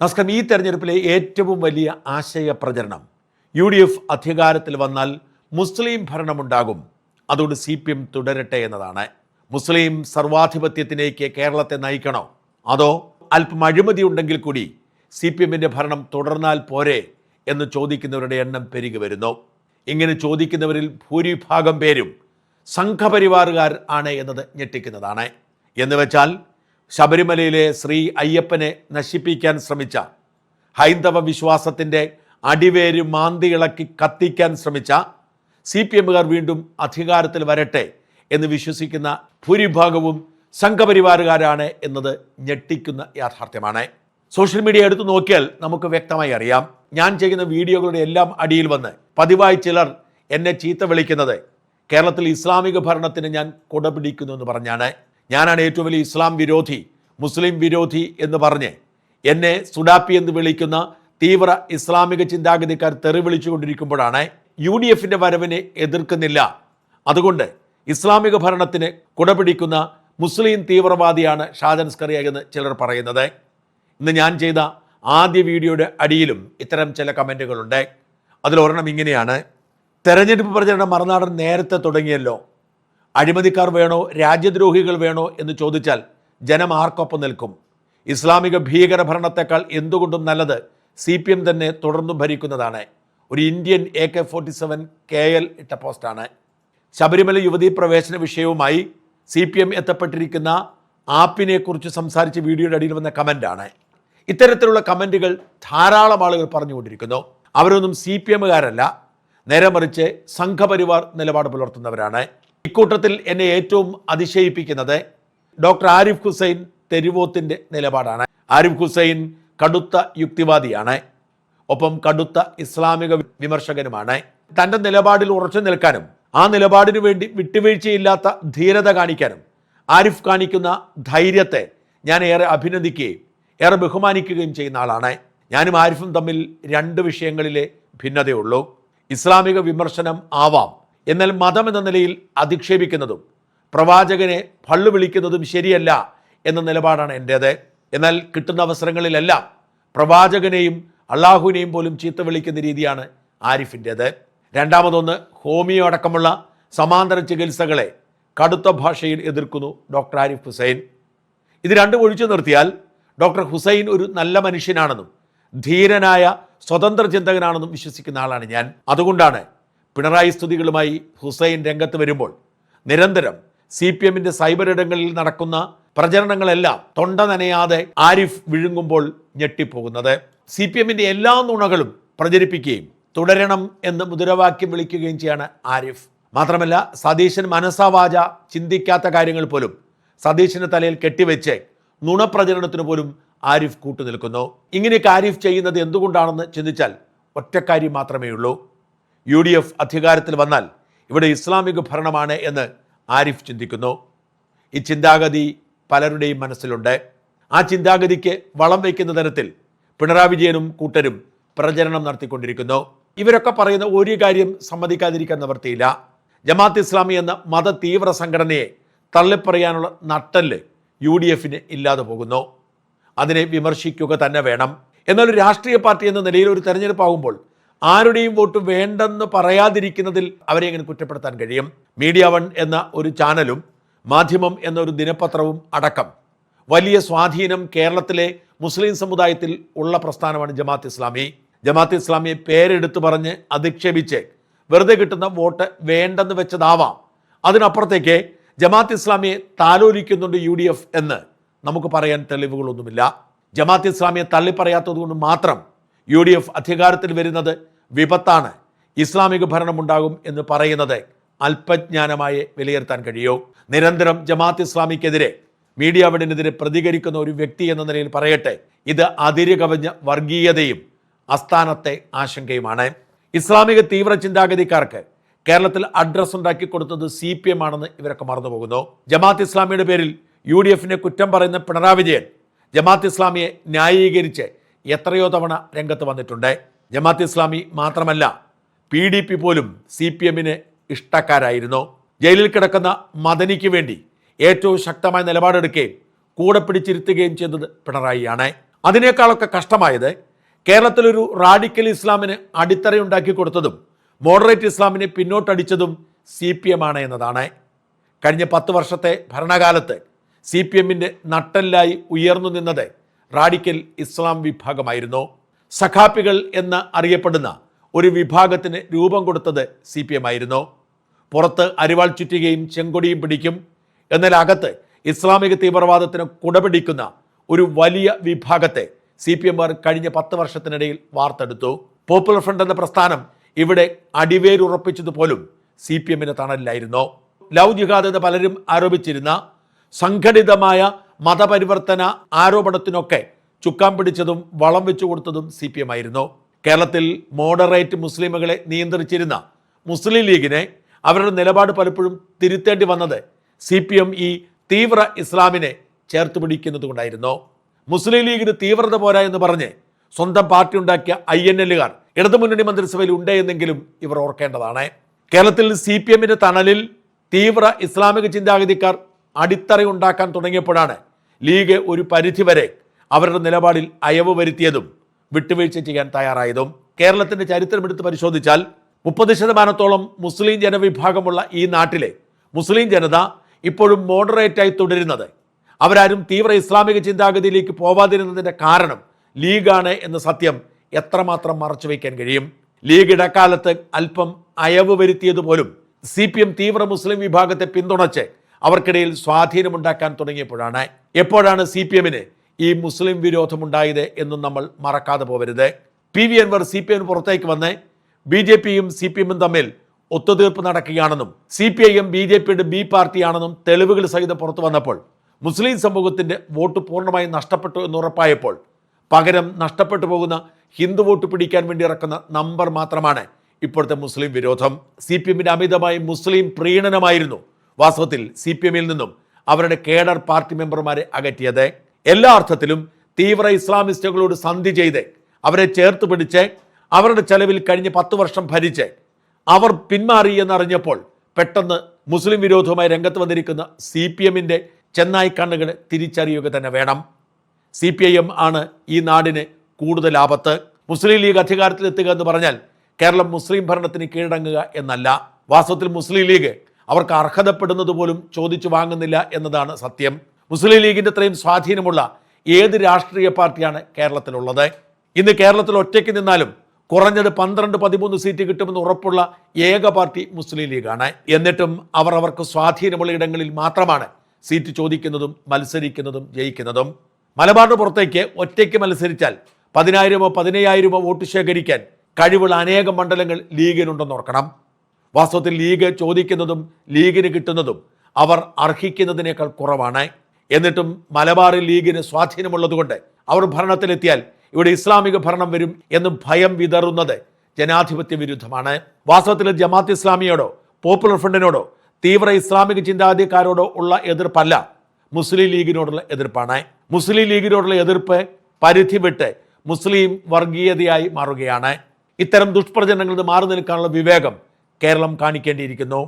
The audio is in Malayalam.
നമസ്കാരം. ഈ തെരഞ്ഞെടുപ്പിലെ ഏറ്റവും വലിയ ആശയ പ്രചരണം യു ഡി എഫ് അധികാരത്തിൽ വന്നാൽ മുസ്ലിം ഭരണമുണ്ടാകും. അതുകൊണ്ട് സി പി എം തുടരട്ടെ എന്നതാണ്. മുസ്ലിം സർവാധിപത്യത്തിലേക്ക് കേരളത്തെ നയിക്കണോ? അതോ അല്പം അഴിമതി ഉണ്ടെങ്കിൽ കൂടി സി പി എമ്മിന്റെ ഭരണം തുടർന്നാൽ പോരെ എന്ന് ചോദിക്കുന്നവരുടെ എണ്ണം പെരുകി വരുന്നു. ഇങ്ങനെ ചോദിക്കുന്നവരിൽ ഭൂരിഭാഗം പേരും സംഘപരിവാറുകാർ ആണ് എന്നത് ഞെട്ടിക്കുന്നതാണ്. എന്ന് വെച്ചാൽ ശബരിമലയിലെ ശ്രീ അയ്യപ്പനെ നശിപ്പിക്കാൻ ശ്രമിച്ച ഹൈന്ദവ വിശ്വാസത്തിന്റെ അടിവേര് മാന്തി ഇളക്കി കത്തിക്കാൻ ശ്രമിച്ച സി പി എമ്മുകാർ വീണ്ടും അധികാരത്തിൽ വരട്ടെ എന്ന് വിശ്വസിക്കുന്ന ഭൂരിഭാഗവും സംഘപരിവാറുകാരാണ് എന്നത് ഞെട്ടിക്കുന്ന യാഥാർത്ഥ്യമാണ്. സോഷ്യൽ മീഡിയ എടുത്തു നോക്കിയാൽ നമുക്ക് വ്യക്തമായി അറിയാം. ഞാൻ ചെയ്യുന്ന വീഡിയോകളുടെ എല്ലാം അടിയിൽ വന്ന് പതിവായി ചിലർ എന്നെ ചീത്ത വിളിക്കുന്നത് കേരളത്തിൽ ഇസ്ലാമിക ഭരണത്തിന് ഞാൻ കുടപിടിക്കുന്നു എന്ന് പറഞ്ഞാണ്. ഞാനാണ് ഏറ്റവും വലിയ ഇസ്ലാം വിരോധി മുസ്ലിം വിരോധി എന്ന് പറഞ്ഞ് എന്നെ സുഡാപ്പി എന്ന് വിളിക്കുന്ന തീവ്ര ഇസ്ലാമിക ചിന്താഗതിക്കാർ തെറി വിളിച്ചുകൊണ്ടിരിക്കുമ്പോഴാണ് യു ഡി എഫിന്റെ വരവിനെ എതിർക്കുന്നില്ല. അതുകൊണ്ട് ഇസ്ലാമിക ഭരണത്തിന് കുടപിടിക്കുന്ന മുസ്ലിം തീവ്രവാദിയാണ് ഷാജൻ സ്കറിയ എന്ന് ചിലർ പറയുന്നത്. ഇന്ന് ഞാൻ ചെയ്ത ആദ്യ വീഡിയോയുടെ അടിയിലും ഇത്തരം ചില കമന്റുകളുണ്ട് അതിലൊരെണ്ണം ഇങ്ങനെയാണ്. തെരഞ്ഞെടുപ്പ് പ്രചരണം മറുനാടൻ നേരത്തെ തുടങ്ങിയല്ലോ. അഴിമതിക്കാർ വേണോ രാജ്യദ്രോഹികൾ വേണോ എന്ന് ചോദിച്ചാൽ ജനം ആർക്കൊപ്പം നിൽക്കും? ഇസ്ലാമിക ഭീകരഭരണത്തെക്കാൾ എന്തുകൊണ്ടും നല്ലത് സി പി എം തന്നെ തുടർന്നും ഭരിക്കുന്നതാണ്. ഒരു Indian A K forty seven K L ഇട്ട പോസ്റ്റാണ്. ശബരിമല യുവതീ പ്രവേശന വിഷയവുമായി സി പി എം എത്തപ്പെട്ടിരിക്കുന്ന ആപ്പിനെ കുറിച്ച് സംസാരിച്ച വീഡിയോയുടെ അടിയിൽ വന്ന കമന്റാണ് ഇത്തരത്തിലുള്ള കമന്റുകൾ ധാരാളം ആളുകൾ പറഞ്ഞുകൊണ്ടിരിക്കുന്നു. അവരൊന്നും സി പി എമ്മുകാരല്ല നേരെ മറിച്ച് സംഘപരിവാർ നിലപാട് പുലർത്തുന്നവരാണ്. ഇക്കൂട്ടത്തിൽ എന്നെ ഏറ്റവും അതിശയിപ്പിക്കുന്നത് ഡോക്ടർ ആരിഫ് ഹുസൈൻ തെരുവോത്തിന്റെ നിലപാടാണ്. ആരിഫ് ഹുസൈൻ കടുത്ത യുക്തിവാദിയാണ്. ഒപ്പം കടുത്ത ഇസ്ലാമിക വിമർശകനുമാണ്. തന്റെ നിലപാടിൽ ഉറച്ചു നിൽക്കാനും ആ നിലപാടിനു വേണ്ടി വിട്ടുവീഴ്ചയില്ലാത്ത ധീരത കാണിക്കാനും ആരിഫ് കാണിക്കുന്ന ധൈര്യത്തെ ഞാൻ ഏറെ അഭിനന്ദിക്കുകയും ഏറെ ബഹുമാനിക്കുകയും ചെയ്യുന്ന ആളാണ്. ഞാനും ആരിഫും തമ്മിൽ രണ്ട് വിഷയങ്ങളിലെ ഭിന്നതയുള്ളൂ. ഇസ്ലാമിക വിമർശനം ആവാം. എന്നാൽ മതം എന്ന നിലയിൽ അധിക്ഷേപിക്കുന്നതും പ്രവാചകനെ പള്ളു വിളിക്കുന്നതും ശരിയല്ല എന്ന നിലപാടാണ് എന്റേത് എന്നാൽ കിട്ടുന്ന അവസരങ്ങളിലെല്ലാം പ്രവാചകനെയും അള്ളാഹുവിനെയും പോലും ചീത്ത വിളിക്കുന്ന രീതിയാണ് ആരിഫിന്റേത് രണ്ടാമതൊന്ന് ഹോമിയോ അടക്കമുള്ള സമാന്തര ചികിത്സകളെ കടുത്ത ഭാഷയിൽ എതിർക്കുന്നു ഡോക്ടർ ആരിഫ് ഹുസൈൻ. ഇത് രണ്ടും ഒഴിച്ചു നിർത്തിയാൽ ഡോക്ടർ ഹുസൈൻ ഒരു നല്ല മനുഷ്യനാണെന്നും ധീരനായ സ്വതന്ത്ര ചിന്തകനാണെന്നും വിശ്വസിക്കുന്ന ആളാണ് ഞാൻ. അതുകൊണ്ടാണ് പിണറായി സ്തുതികളുമായി ഹുസൈൻ രംഗത്ത് വരുമ്പോൾ നിരന്തരം സി പി എമ്മിന്റെ സൈബർ ഇടങ്ങളിൽ നടക്കുന്ന പ്രചരണങ്ങളെല്ലാം തൊണ്ട നനയാതെ ആരിഫ് വിഴുങ്ങുമ്പോൾ ഞെട്ടിപ്പോകുന്നത്. സി പി എമ്മിന്റെ എല്ലാ നുണകളും പ്രചരിപ്പിക്കുകയും തുടരണം എന്ന് മുദ്രാവാക്യം വിളിക്കുകയും ചെയ്യാണ് ആരിഫ്. മാത്രമല്ല സതീശൻ മനസാവാച ചിന്തിക്കാത്ത കാര്യങ്ങൾ പോലും സതീശിന്റെ തലയിൽ കെട്ടിവെച്ച് നുണപ്രചരണത്തിന് പോലും ആരിഫ് കൂട്ടുനിൽക്കുന്നു. ഇങ്ങനെയൊക്കെ ആരിഫ് ചെയ്യുന്നത് എന്തുകൊണ്ടാണെന്ന് ചിന്തിച്ചാൽ ഒറ്റക്കാര്യം മാത്രമേ ഉള്ളൂ യു ഡി എഫ് അധികാരത്തിൽ വന്നാൽ ഇവിടെ ഇസ്ലാമിക ഭരണമാണ് എന്ന് ആരിഫ് ചിന്തിക്കുന്നു. ഈ ചിന്താഗതി പലരുടെയും മനസ്സിലുണ്ട്. ആ ചിന്താഗതിക്ക് വളം വയ്ക്കുന്ന തരത്തിൽ പിണറായി വിജയനും കൂട്ടരും പ്രചരണം നടത്തിക്കൊണ്ടിരിക്കുന്നു. ഇവരൊക്കെ പറയുന്ന ഒരു കാര്യം സമ്മതിക്കാതിരിക്കാൻ നിവർത്തിയില്ല ജമാഅത്ത് ഇസ്ലാമി എന്ന മത തീവ്ര സംഘടനയെ തള്ളിപ്പറയാനുള്ള നട്ടൽ യു ഡി എഫിന് ഇല്ലാതെ പോകുന്നു. അതിനെ വിമർശിക്കുക തന്നെ വേണം. എന്നാൽ രാഷ്ട്രീയ പാർട്ടി എന്ന നിലയിൽ ഒരു തെരഞ്ഞെടുപ്പാകുമ്പോൾ ആരുടെയും വോട്ട് വേണ്ടെന്ന് പറയാതിരിക്കുന്നതിൽ അവരെ എങ്ങനെ കുറ്റപ്പെടുത്താൻ കഴിയും? മീഡിയ വൺ എന്ന ഒരു ചാനലും മാധ്യമം എന്ന ഒരു ദിനപത്രവും അടക്കം വലിയ സ്വാധീനം കേരളത്തിലെ മുസ്ലിം സമുദായത്തിൽ ഉള്ള പ്രസ്ഥാനമാണ് ജമാഅത്ത് ഇസ്ലാമി. ജമാഅത്ത് ഇസ്ലാമിയെ പേരെടുത്തു പറഞ്ഞ് അധിക്ഷേപിച്ച് വെറുതെ കിട്ടുന്ന വോട്ട് വേണ്ടെന്ന് വെച്ചതാവാം. അതിനപ്പുറത്തേക്ക് ജമാഅത്ത് ഇസ്ലാമിയെ താലോലിക്കുന്നുണ്ട് യു ഡി എഫ് എന്ന് നമുക്ക് പറയാൻ തെളിവുകളൊന്നുമില്ല. ജമാഅത്ത് ഇസ്ലാമിയെ തള്ളിപ്പറയാത്തത് കൊണ്ട് മാത്രം യു ഡി എഫ് അധികാരത്തിൽ വരുന്നത് വിപത്താണ്. ഇസ്ലാമിക ഭരണമുണ്ടാകും എന്ന് പറയുന്നത് അല്പജ്ഞാനമായി വിലയിരുത്താൻ കഴിയൂ. നിരന്തരം ജമാഅത്ത് ഇസ്ലാമിക്കെതിരെ മീഡിയ വടിനെതിരെ പ്രതികരിക്കുന്ന ഒരു വ്യക്തി എന്ന നിലയിൽ പറയട്ടെ ഇത് അതിര് കവിഞ്ഞ വർഗീയതയും അസ്ഥാനത്തെ ആശങ്കയുമാണ്. ഇസ്ലാമിക തീവ്ര ചിന്താഗതിക്കാർക്ക് കേരളത്തിൽ അഡ്രസ് ഉണ്ടാക്കി കൊടുത്തത് സി പി എം ആണെന്ന് ഇവരൊക്കെ മറന്നുപോകുന്നു. ജമാഅത്ത് ഇസ്ലാമിയുടെ പേരിൽ യു ഡി എഫിനെ കുറ്റം പറയുന്ന പിണറായി വിജയൻ ജമാഅത്ത് ഇസ്ലാമിയെ ന്യായീകരിച്ച് എത്രയോ തവണ രംഗത്ത് വന്നിട്ടുണ്ട്. ജമാഅത്ത് ഇസ്ലാമി മാത്രമല്ല പി ഡി പി പോലും സി പി എമ്മിന് ഇഷ്ടക്കാരായിരുന്നു. ജയിലിൽ കിടക്കുന്ന മദനിക്ക് വേണ്ടി ഏറ്റവും ശക്തമായ നിലപാടെടുക്കുകയും കൂടെ പിടിച്ചിരുത്തുകയും ചെയ്തത് പിണറായിയാണ്. അതിനേക്കാളൊക്കെ കഷ്ടമായത് കേരളത്തിലൊരു റാഡിക്കൽ ഇസ്ലാമിന് അടിത്തറയുണ്ടാക്കി കൊടുത്തതും മോഡറേറ്റ് ഇസ്ലാമിനെ പിന്നോട്ടടിച്ചതും സി പി എം ആണ് എന്നതാണ്. കഴിഞ്ഞ പത്ത് വർഷത്തെ ഭരണകാലത്ത് സി പി എമ്മിന്റെ നട്ടെല്ലായി ഉയർന്നു നിന്നത് റാഡിക്കൽ ഇസ്ലാം വിഭാഗമായിരുന്നു. സഖാപ്പികൾ എന്ന് അറിയപ്പെടുന്ന ഒരു വിഭാഗത്തിന് രൂപം കൊടുത്തത് സി പി എം ആയിരുന്നു. പുറത്ത് അരിവാൾ ചുറ്റുകയും ചെങ്കൊടിയും പിടിക്കും. എന്നാൽ അകത്ത് ഇസ്ലാമിക തീവ്രവാദത്തിന് കുടപിടിക്കുന്ന ഒരു വലിയ വിഭാഗത്തെ സി പി എംമാർ കഴിഞ്ഞ പത്ത് വർഷത്തിനിടയിൽ വാർത്തെടുത്തു. പോപ്പുലർ ഫ്രണ്ട് എന്ന പ്രസ്ഥാനം ഇവിടെ അടിവേരുറപ്പിച്ചതുപോലും സി പി എമ്മിന് തണലിലായിരുന്നു. ലവ് ജിഹാദ് എന്ന് പലരും ആരോപിച്ചിരുന്ന സംഘടിതമായ മതപരിവർത്തന ആരോപണത്തിനൊക്കെ ചുക്കാൻ പിടിച്ചതും വളം വെച്ചു കൊടുത്തതും സി പി എം ആയിരുന്നു. കേരളത്തിൽ മോഡറേറ്റ് മുസ്ലിമുകളെ നിയന്ത്രിച്ചിരുന്ന മുസ്ലിം ലീഗിനെ അവരുടെ നിലപാട് പലപ്പോഴും തിരുത്തേണ്ടി വന്നത് സി പി എം ഈ തീവ്ര ഇസ്ലാമിനെ ചേർത്ത് പിടിക്കുന്നത് കൊണ്ടായിരുന്നു. മുസ്ലിം ലീഗിന് തീവ്രത പോരാ എന്ന് പറഞ്ഞ് സ്വന്തം പാർട്ടി ഉണ്ടാക്കിയ ഐ എൻ എല്ലുകാർ ഇടതുമുന്നണി മന്ത്രിസഭയിൽ ഉണ്ട് എന്നെങ്കിലും ഇവർ ഓർക്കേണ്ടതാണ്. കേരളത്തിൽ സി പി എമ്മിന്റെ തണലിൽ തീവ്ര ഇസ്ലാമിക ചിന്താഗതിക്കാർ അടിത്തറ ഉണ്ടാക്കാൻ തുടങ്ങിയപ്പോഴാണ് ലീഗ് ഒരു പരിധിവരെ അവരുടെ നിലപാടിൽ അയവ് വരുത്തിയതും വിട്ടുവീഴ്ച ചെയ്യാൻ തയ്യാറായതും കേരളത്തിന്റെ ചരിത്രമെടുത്ത് പരിശോധിച്ചാൽ മുപ്പത് ശതമാനത്തോളം മുസ്ലിം ജനവിഭാഗമുള്ള ഈ നാട്ടിലെ മുസ്ലിം ജനത ഇപ്പോഴും മോഡറേറ്റായി തുടരുന്നത്. അവരാരും തീവ്ര ഇസ്ലാമിക ചിന്താഗതിയിലേക്ക് പോവാതിരുന്നതിന്റെ കാരണം ലീഗാണ് എന്ന സത്യം എത്രമാത്രം മറച്ചു വയ്ക്കാൻ കഴിയും? ലീഗ് ഇടക്കാലത്ത് അല്പം അയവ് വരുത്തിയതുപോലും സി പി എം തീവ്ര മുസ്ലിം വിഭാഗത്തെ പിന്തുണച്ച് അവർക്കിടയിൽ സ്വാധീനമുണ്ടാക്കാൻ തുടങ്ങിയപ്പോഴാണ്. എപ്പോഴാണ് സി പി എമ്മിന് ഈ മുസ്ലിം വിരോധമുണ്ടായത് എന്നും നമ്മൾ മറക്കാതെ പോകരുത് P V Anvar C P M പുറത്തേക്ക് വന്ന്. ബി ജെ പിയും സി പി എമ്മും തമ്മിൽ ഒത്തുതീർപ്പ് നടക്കുകയാണെന്നും C P I M B J പിയുടെ ബി പാർട്ടിയാണെന്നും തെളിവുകൾ സഹിതം പുറത്തു വന്നപ്പോൾ മുസ്ലിം സമൂഹത്തിന്റെ വോട്ട് പൂർണമായും നഷ്ടപ്പെട്ടു എന്ന് ഉറപ്പായപ്പോൾ പകരം നഷ്ടപ്പെട്ടു പോകുന്ന ഹിന്ദു വോട്ട് പിടിക്കാൻ വേണ്ടി ഇറക്കുന്ന നമ്പർ മാത്രമാണ് ഇപ്പോഴത്തെ മുസ്ലിം വിരോധം. സി പി എമ്മിന്റെ അമിതമായ മുസ്ലിം പ്രീണനമായിരുന്നു വാസ്തവത്തിൽ സി പി എമ്മിൽ നിന്നും അവരുടെ കേഡർ പാർട്ടി മെമ്പർമാരെ അകറ്റിയത്. എല്ലാ അർത്ഥത്തിലും തീവ്ര ഇസ്ലാമിസ്റ്റുകളോട് സന്ധി ചെയ്ത് അവരെ ചേർത്ത് പിടിച്ച് അവരുടെ ചെലവിൽ കഴിഞ്ഞ് പത്ത് വർഷം ഭരിച്ച് അവർ പിന്മാറി എന്നറിഞ്ഞപ്പോൾ പെട്ടെന്ന് മുസ്ലിം വിരോധവുമായി രംഗത്ത് വന്നിരിക്കുന്ന സി പി എമ്മിന്റെ ചെന്നായി കണ്ണുകൾ തിരിച്ചറിയുക തന്നെ വേണം. സി പി ഐ എം ആണ് ഈ നാടിന് കൂടുതൽ ആപത്ത്. മുസ്ലിം ലീഗ് അധികാരത്തിലെത്തുക എന്ന് പറഞ്ഞാൽ കേരളം മുസ്ലിം ഭരണത്തിന് കീഴടങ്ങുക എന്നല്ല. വാസ്തവത്തിൽ മുസ്ലിം ലീഗ് അവർക്ക് അർഹതപ്പെടുന്നത് പോലും ചോദിച്ചു വാങ്ങുന്നില്ല എന്നതാണ് സത്യം. മുസ്ലിം ലീഗിന്റെ അത്രയും സ്വാധീനമുള്ള ഏത് രാഷ്ട്രീയ പാർട്ടിയാണ് കേരളത്തിലുള്ളത്? ഇന്ന് കേരളത്തിൽ ഒറ്റയ്ക്ക് നിന്നാലും കുറഞ്ഞത് പന്ത്രണ്ട് പതിമൂന്ന് സീറ്റ് കിട്ടുമെന്ന് ഉറപ്പുള്ള ഏക പാർട്ടി മുസ്ലിം ലീഗാണ്. എന്നിട്ടും അവർ അവർക്ക് സ്വാധീനമുള്ള ഇടങ്ങളിൽ മാത്രമാണ് സീറ്റ് ചോദിക്കുന്നതും മത്സരിക്കുന്നതും ജയിക്കുന്നതും. മലബാറിന് പുറത്തേക്ക് ഒറ്റയ്ക്ക് മത്സരിച്ചാൽ പതിനായിരമോ പതിനയ്യായിരമോ വോട്ട് ശേഖരിക്കാൻ കഴിവുള്ള അനേകം മണ്ഡലങ്ങൾ ലീഗിനുണ്ടെന്ന് ഓർക്കണം. വാസ്തവത്തിൽ ലീഗ് ചോദിക്കുന്നതും ലീഗിന് കിട്ടുന്നതും അവർ അർഹിക്കുന്നതിനേക്കാൾ കുറവാണ്. എന്നിട്ടും മലബാറിൽ ലീഗിന് സ്വാധീനമുള്ളതുകൊണ്ട് അവർ ഭരണത്തിലെത്തിയാൽ ഇവിടെ ഇസ്ലാമിക ഭരണം വരും എന്ന് ഭയം വിതറുന്നത് ജനാധിപത്യ വിരുദ്ധമാണ്. വാസ്തവത്തിൽ ജമാത്ത് ഇസ്ലാമിയോടോ പോപ്പുലർ ഫ്രണ്ടിനോടോ തീവ്ര ഇസ്ലാമിക ചിന്താഗതിക്കാരോടോ ഉള്ള എതിർപ്പല്ല മുസ്ലിം ലീഗിനോടുള്ള എതിർപ്പാണ്. മുസ്ലിം ലീഗിനോടുള്ള എതിർപ്പ് പരിധി വിട്ട് മുസ്ലിം വർഗീയതയായി മാറുകയാണ്. ഇത്തരം ദുഷ്പ്രചരണങ്ങളിൽ നിന്ന് മാറി നിൽക്കാനുള്ള വിവേകം കേരളം കാണിക്കേണ്ടിയിരിക്കുന്നു.